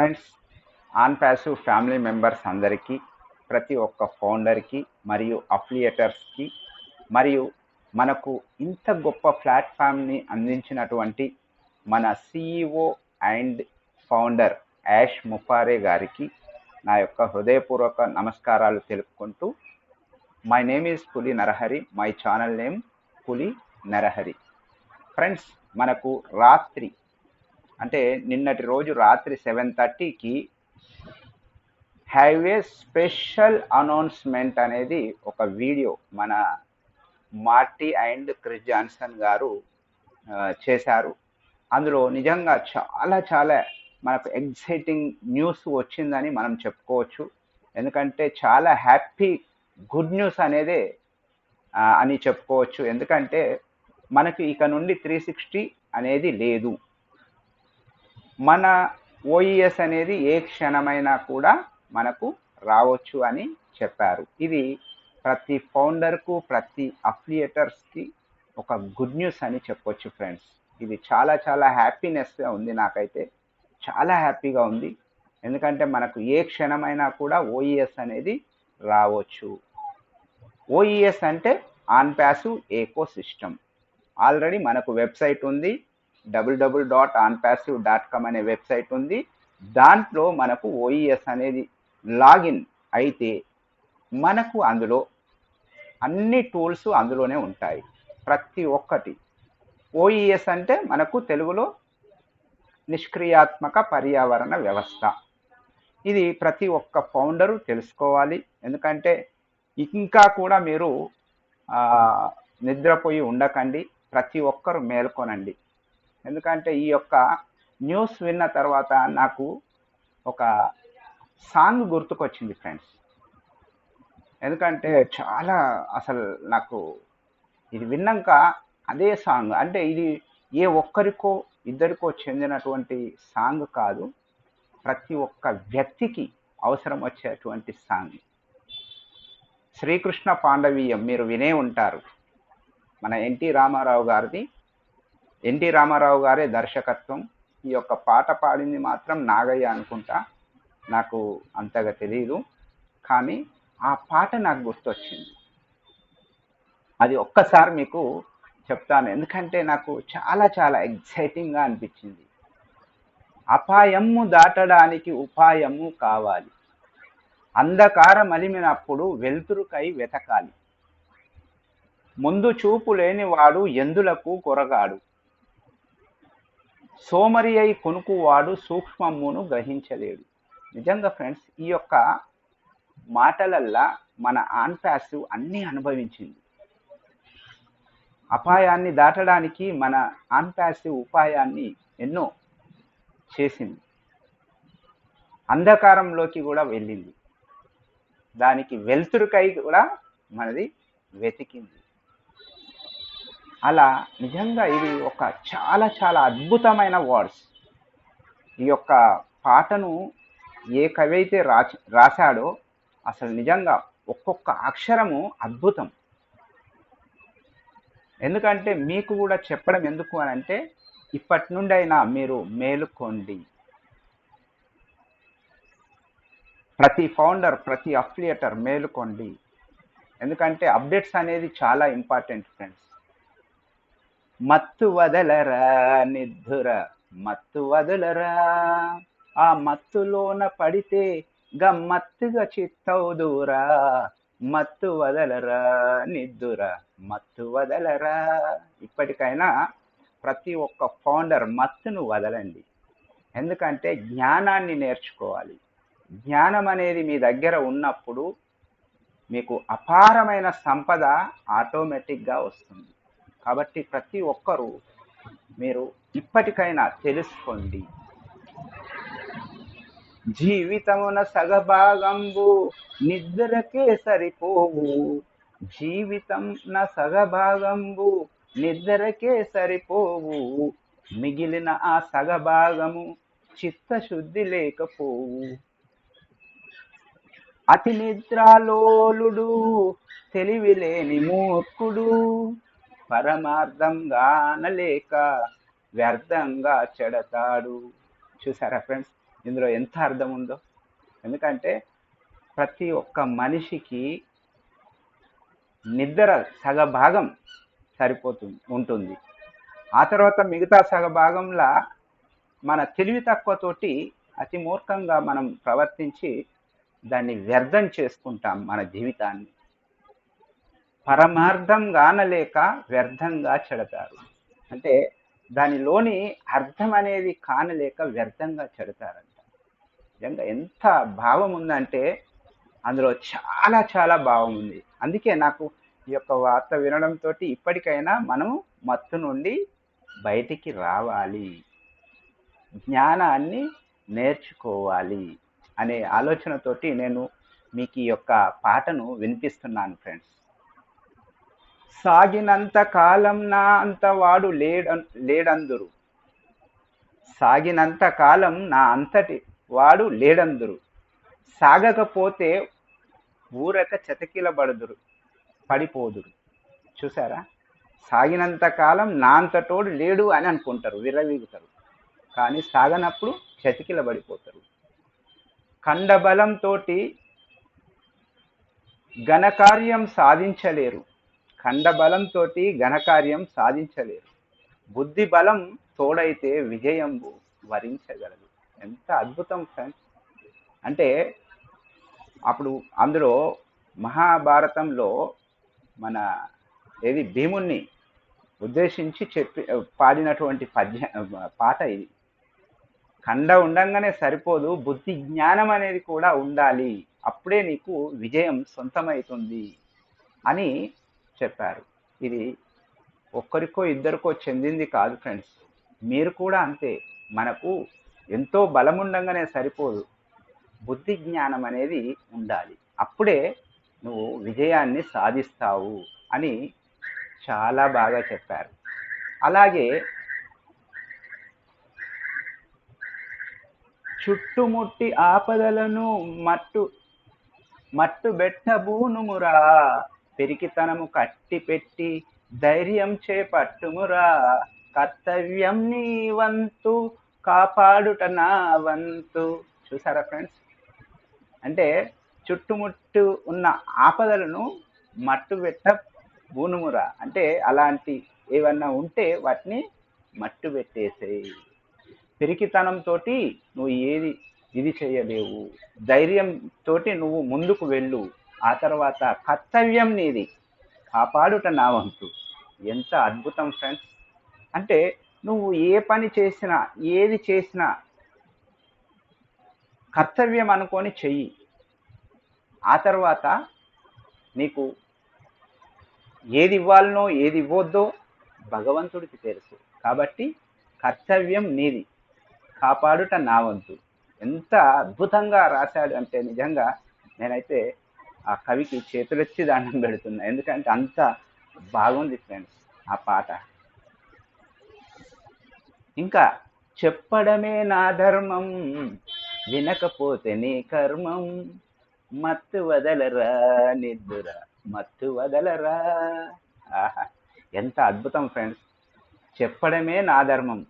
Friends on passive family members అందరికీ ప్రతి ఒక్క ఫౌండర్కి మరియు అఫిలియేటర్స్కి మరియు మనకు ఇంత గొప్ప ప్లాట్ఫామ్ని అందించినటువంటి మన CEO and founder Ash Mufareh గారికి నా యొక్క హృదయపూర్వక నమస్కారాలు తెలుపుకుంటూ మై నేమ్ ఈజ్ పులి నరహరి మై ఛానల్ నేమ్ పులి నరహరి. ఫ్రెండ్స్ మనకు రాత్రి అంటే నిన్నటి రోజు రాత్రి సెవెన్ థర్టీకి హ్యావ్ ఏ స్పెషల్ అనౌన్స్మెంట్ అనేది ఒక వీడియో మన మార్టీ అండ్ క్రిస్ జాన్సన్ గారు చేశారు. అందులో నిజంగా చాలా చాలా మనకు ఎగ్జైటింగ్ న్యూస్ వచ్చిందని మనం చెప్పుకోవచ్చు. ఎందుకంటే చాలా హ్యాపీ గుడ్ న్యూస్ అనేదే అని చెప్పుకోవచ్చు. ఎందుకంటే మనకి ఇక నుండి త్రీ సిక్స్టీ అనేది లేదు. మన ఓఈఎస్ అనేది ఏ క్షణమైనా కూడా మనకు రావచ్చు అని చెప్పారు. ఇది ప్రతి ఫౌండర్కు ప్రతి అఫిలియేటర్స్కి ఒక గుడ్ న్యూస్ అని చెప్పొచ్చు ఫ్రెండ్స్. ఇది చాలా చాలా హ్యాపీనెస్గా ఉంది నాకైతే. చాలా హ్యాపీగా ఉంది. ఎందుకంటే మనకు ఏ క్షణమైనా కూడా ఓఈఎస్ అనేది రావచ్చు. ఓఈఎస్ అంటే ఆన్ ప్యాసివ్ ఏకో సిస్టమ్. ఆల్రెడీ మనకు వెబ్సైట్ ఉంది. Double double dot on passive dot com అనే వెబ్సైట్ ఉంది. దాంట్లో మనకు ఓఈఎస్ అనేది లాగిన్ అయితే మనకు అందులో అన్ని టూల్స్ అందులోనే ఉంటాయి. ప్రతి ఒక్కటి. ఓఈఎస్ అంటే మనకు తెలుగులో నిష్క్రియాత్మక పర్యావరణ వ్యవస్థ. ఇది ప్రతి ఒక్క ఫౌండరు తెలుసుకోవాలి. ఎందుకంటే ఇంకా కూడా మీరు నిద్రపోయి ఉండకండి. ప్రతి ఒక్కరు మేల్కొనండి. ఎందుకంటే ఈ యొక్క న్యూస్ విన్న తర్వాత నాకు ఒక సాంగ్ గుర్తుకొచ్చింది ఫ్రెండ్స్. ఎందుకంటే చాలా అసలు నాకు ఇది విన్నాక అదే సాంగ్ అంటే ఇది ఏ ఒక్కరికో ఇద్దరికో చెందినటువంటి సాంగ్ కాదు ప్రతి ఒక్క వ్యక్తికి అవసరం వచ్చేటువంటి సాంగ్. శ్రీకృష్ణ పాండవీయం మీరు వినే ఉంటారు. మన ఎన్టీ రామారావు గారిది ఎన్టీ రామారావు గారే దర్శకత్వం. ఈ యొక్క పాట పాడింది మాత్రం నాగయ్య అనుకుంటా. నాకు అంతగా తెలియదు కానీ ఆ పాట నాకు గుర్తొచ్చింది. అది ఒక్కసారి మీకు చెప్తాను. ఎందుకంటే నాకు చాలా చాలా ఎగ్జైటింగ్గా అనిపించింది. అపాయము దాటడానికి ఉపాయము కావాలి. అంధకారం అలిమినప్పుడు వెలుతురుకై వెతకాలి. ముందు చూపు లేనివాడు ఎందులకు కొరగాడు? సోమరి అయి కొనుక్కువాడు సూక్ష్మమును గ్రహించలేడు. నిజంగా ఫ్రెండ్స్ ఈ యొక్క మాటలల్లా మన ఆన్ ప్యాసివ్ అన్నీ అనుభవించింది. అపాయాన్ని దాటడానికి మన ఆన్ ప్యాసివ్ ఉపాయాన్ని ఎన్నో చేసింది. అంధకారంలోకి కూడా వెళ్ళింది. దానికి వెలుతురుకై కూడా మనది వెతికింది. అలా నిజంగా ఇది ఒక చాలా చాలా అద్భుతమైన వర్డ్స్ ఈ యొక్క పాటను ఏ కవి అయితే రాసి రాశాడో అసలు నిజంగా ఒక్కొక్క అక్షరము అద్భుతం. ఎందుకంటే మీకు కూడా చెప్పడం ఎందుకు అని అంటే ఇప్పటి నుండి అయినా మీరు మేలుకోండి. ప్రతి ఫౌండర్ ప్రతి అఫిలియేటర్ మేలుకోండి. ఎందుకంటే అప్డేట్స్ అనేది చాలా ఇంపార్టెంట్ ఫ్రెండ్స్ మత్తు వదలరా నిద్ధుర మత్తు వదలరా ఆ మత్తులోన పడితే గమ్మత్తుగా చిత్తవుదురా మత్తు వదలరా నిద్దుర మత్తు వదలరా ఇప్పటికైనా ప్రతి ఒక్క ఫౌండర్ మత్తును వదలండి. ఎందుకంటే జ్ఞానాన్ని నేర్చుకోవాలి. జ్ఞానం అనేది మీ దగ్గర ఉన్నప్పుడు మీకు అపారమైన సంపద ఆటోమేటిక్గా వస్తుంది. కాబట్టి ప్రతి ఒక్కరూ మీరు ఇప్పటికైనా తెలుసుకోండి. జీవితమున సగభాగంబు నిద్రకే సరిపోవు. జీవితం నా సగభాగంబు నిద్రకే సరిపోవు. మిగిలిన ఆ సగభాగము చిత్తశుద్ధి లేకపోవు. అతి నిద్రాలోలుడు తెలివిలేని మూర్ఖుడు. పరమార్థంగానలేక వ్యర్థంగా చెడతాడు. చూసారా ఫ్రెండ్స్? ఇందులో ఎంత అర్థం ఉందో? ఎందుకంటే ప్రతి ఒక్క మనిషికి నిద్ర సగభాగం సరిపోతుంది ఉంటుంది. ఆ తర్వాత మిగతా సగభాగంలా మన తెలివి తక్కువతోటి అతి మూర్ఖంగా మనం ప్రవర్తించి దాన్ని వ్యర్థం చేసుకుంటాం మన జీవితాన్ని. పరమార్థం గానలేక వ్యర్థంగా చెడతారు. అంటే దానిలోని అర్థం అనేది కానలేక వ్యర్థంగా చెడతారంట. నిజంగా ఎంత భావం ఉందంటే అందులో చాలా చాలా భావం ఉంది అందుకే నాకు ఈ యొక్క వార్త వినడంతో ఇప్పటికైనా మనం మత్తు నుండి బయటికి రావాలి. జ్ఞానాన్ని నేర్చుకోవాలి అనే ఆలోచనతోటి నేను మీకు ఈ యొక్క పాటను వినిపిస్తున్నాను ఫ్రెండ్స్. సాగినంత కాలం నా అంత వాడు లేడ లేడందురు. సాగినంత కాలం నా అంతటి వాడు లేడందురు. సాగకపోతే ఊరక చతకిలబడదురు పడిపోదురు. చూసారా సాగినంత కాలం నా అంతటోడు లేడు అని అనుకుంటారు విరవీగుతారు కానీ సాగనప్పుడు చతికిల పడిపోతారు ఖండబలంతో ఘనకార్యం సాధించలేరు. ఖండబలంతో ఘనకార్యం సాధించలేరు. బుద్ధి బలం తోడైతే విజయం వరించగలదు. ఎంత అద్భుతం ఫ్రెండ్స్ అంటే అప్పుడు అందులో మహాభారతంలో మన ఏది భీముణ్ణి ఉద్దేశించి చెప్పి పాడినటువంటి పద్య పాట ఇది. కండ ఉండంగానే సరిపోదు బుద్ధి జ్ఞానం అనేది కూడా ఉండాలి. అప్పుడే నీకు విజయం సొంతమవుతుంది అని చెప్పారు. ఇది ఒక్కరికో ఇద్దరికో చెందింది కాదు ఫ్రెండ్స్. మీరు కూడా అంతే. మనకు ఎంతో బలం సరిపోదు. బుద్ధి జ్ఞానం అనేది ఉండాలి. అప్పుడే నువ్వు విజయాన్ని సాధిస్తావు అని చాలా బాగా చెప్పారు. అలాగే చుట్టుముట్టి ఆపదలను మట్టు మట్టు బెట్టబూనుమురా పెరికితనము కట్టి పెట్టి ధైర్యం చేపట్టుమురా. కర్తవ్యం నీ వంతు కాపాడుట నా వంతు. చూసారా ఫ్రెండ్స్? అంటే చుట్టుముట్టు ఉన్న ఆపదలను మట్టు పెట్ట బూనుమురా. అంటే అలాంటి ఏమన్నా ఉంటే వాటిని మట్టు పెట్టేసేయి పెరికితనంతో నువ్వు ఏది ఇది చేయలేవు. ధైర్యంతో నువ్వు ముందుకు వెళ్ళు. ఆ తర్వాత కర్తవ్యం నీది. కాపాడుట నా వంతు. ఎంత అద్భుతం ఫ్రెండ్స్ అంటే నువ్వు ఏ పని చేసినా ఏది చేసినా కర్తవ్యం అనుకొని చెయ్యి. ఆ తర్వాత నీకు ఏది ఇవ్వాలనో ఏది ఇవ్వద్దో భగవంతుడికి తెలుసు. కాబట్టి కర్తవ్యం నీది. కాపాడుట నా వంతు. ఎంత అద్భుతంగా రాశాడు అంటే నిజంగా నేనైతే ఆ కవికి చేతులెత్తి దండం పెడుతున్నా. ఎందుకంటే అంత బాగుంది ఫ్రెండ్స్ ఆ పాట. ఇంకా చెప్పడమే నా ధర్మం వినకపోతే నీ కర్మం. మత్తు వదలరా నిద్దురా మత్తు వదలరా. ఆహా ఎంత అద్భుతం ఫ్రెండ్స్. చెప్పడమే నా ధర్మం.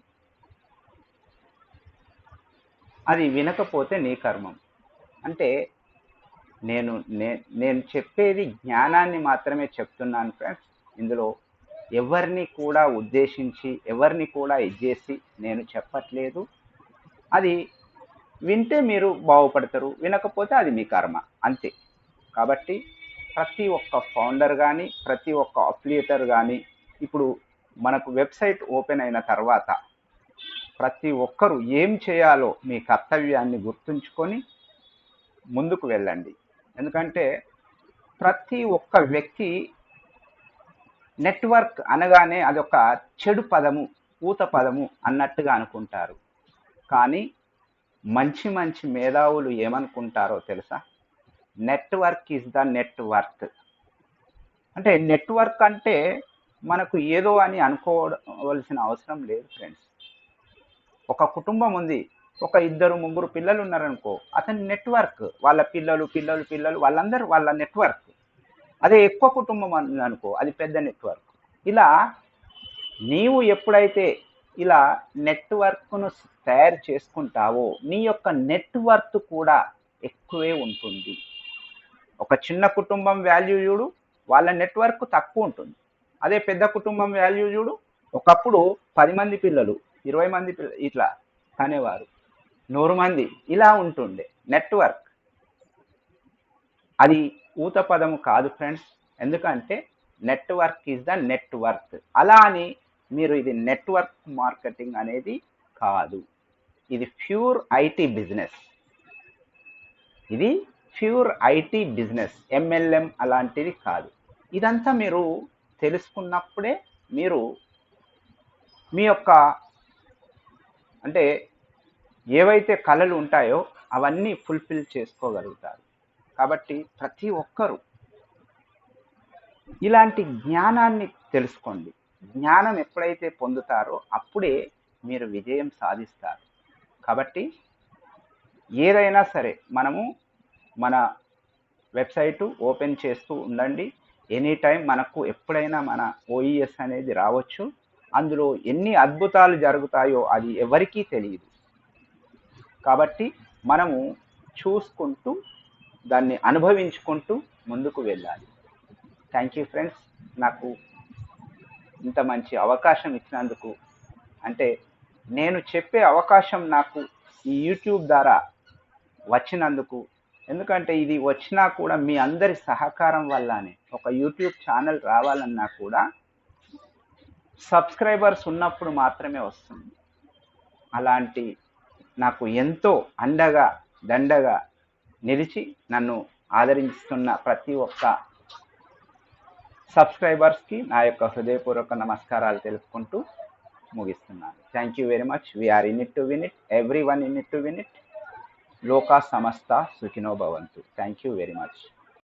అది వినకపోతే నీ కర్మం. అంటే నేను నే నేను చెప్పేది జ్ఞానాన్ని మాత్రమే చెప్తున్నాను ఫ్రెండ్స్ ఇందులో ఎవరిని కూడా ఉద్దేశించి ఎవరిని కూడా ఇచ్చేసి నేను చెప్పట్లేదు. అది వింటే మీరు బాగుపడతారు వినకపోతే అది మీ కర్మ అంతే. కాబట్టి ప్రతి ఒక్క ఫౌండర్ కానీ ప్రతి ఒక్క అఫిలియేటర్ కానీ ఇప్పుడు మనకు వెబ్సైట్ ఓపెన్ అయిన తర్వాత ప్రతి ఒక్కరూ ఏం చేయాలో మీ కర్తవ్యాన్ని గుర్తుంచుకొని ముందుకు వెళ్ళండి. ఎందుకంటే ప్రతి ఒక్క వ్యక్తి నెట్వర్క్ అనగానే అదొక చెడు పదము ఊత పదము అన్నట్టుగా అనుకుంటారు. కానీ మంచి మంచి మేధావులు ఏమనుకుంటారో తెలుసా? Network is the network. అంటే నెట్వర్క్ అంటే మనకు ఏదో అని అనుకోవలసిన అవసరం లేదు ఫ్రెండ్స్. ఒక కుటుంబం ఉంది ఒక ఇద్దరు ముగ్గురు పిల్లలు ఉన్నారనుకో అతని నెట్వర్క్ వాళ్ళ పిల్లలు పిల్లలు పిల్లలు వాళ్ళందరూ వాళ్ళ నెట్వర్క్. అదే ఎక్కువ కుటుంబం అనుకో అది పెద్ద నెట్వర్క్. ఇలా నీవు ఎప్పుడైతే ఇలా నెట్వర్క్ను తయారు చేసుకుంటావో నీ యొక్క నెట్వర్క్ కూడా ఎక్కువే ఉంటుంది. ఒక చిన్న కుటుంబం వాల్యూ చూడు వాళ్ళ నెట్వర్క్ తక్కువ ఉంటుంది. అదే పెద్ద కుటుంబం వాల్యూ చూడు ఒకప్పుడు పది మంది పిల్లలు ఇరవై మంది పిల్ల ఇట్లా అనేవారు నూరు మంది ఇలా ఉంటుండే. నెట్వర్క్. అది ఊత పదము కాదు ఫ్రెండ్స్. ఎందుకంటే నెట్వర్క్ ఈజ్ ద నెట్వర్క్. అలా అని మీరు ఇది నెట్వర్క్ మార్కెటింగ్ అనేది కాదు. ఇది ప్యూర్ ఐటీ బిజినెస్. ఇది ప్యూర్ ఐటీ బిజినెస్. ఎంఎల్ఎం అలాంటిది కాదు. ఇదంతా మీరు తెలుసుకున్నప్పుడే మీరు మీ యొక్క అంటే ఏవైతే కళలు ఉంటాయో అవన్నీ ఫుల్ఫిల్ చేసుకోగలుగుతారు. కాబట్టి ప్రతి ఒక్కరూ ఇలాంటి జ్ఞానాన్ని తెలుసుకోండి. జ్ఞానం ఎప్పుడైతే పొందుతారో అప్పుడే మీరు విజయం సాధిస్తారు. కాబట్టి ఏదైనా సరే మనము మన వెబ్సైటు ఓపెన్ చేస్తూ ఉండండి. ఎనీ టైం మనకు ఎప్పుడైనా మన ఓఈఎస్ అనేది రావచ్చు. అందులో ఎన్ని అద్భుతాలు జరుగుతాయో అది ఎవరికీ తెలియదు. కాబట్టి మనము చూసుకుంటూ దాన్ని అనుభవించుకుంటూ ముందుకు వెళ్ళాలి. థ్యాంక్ యూ ఫ్రెండ్స్ నాకు ఇంత మంచి అవకాశం ఇచ్చినందుకు అంటే నేను చెప్పే అవకాశం నాకు ఈ యూట్యూబ్ ద్వారా వచ్చినందుకు ఎందుకంటే ఇది వచ్చినా కూడా మీ అందరి సహకారం వల్లనే. ఒక యూట్యూబ్ ఛానల్ రావాలన్నా కూడా సబ్స్క్రైబర్స్ ఉన్నప్పుడు మాత్రమే వస్తుంది. అలాంటి నాకు ఎంతో అండగా దండగా నిలిచి నన్ను ఆదరిస్తున్న ప్రతి ఒక్క సబ్స్క్రైబర్స్కి నా యొక్క హృదయపూర్వక నమస్కారాలు తెలుపుకుంటూ ముగిస్తున్నాను. Thank you very much we are in it to win it everyone in it to win లోకా సమస్త సుఖినో భవంతు థ్యాంక్ యూ వెరీ మచ్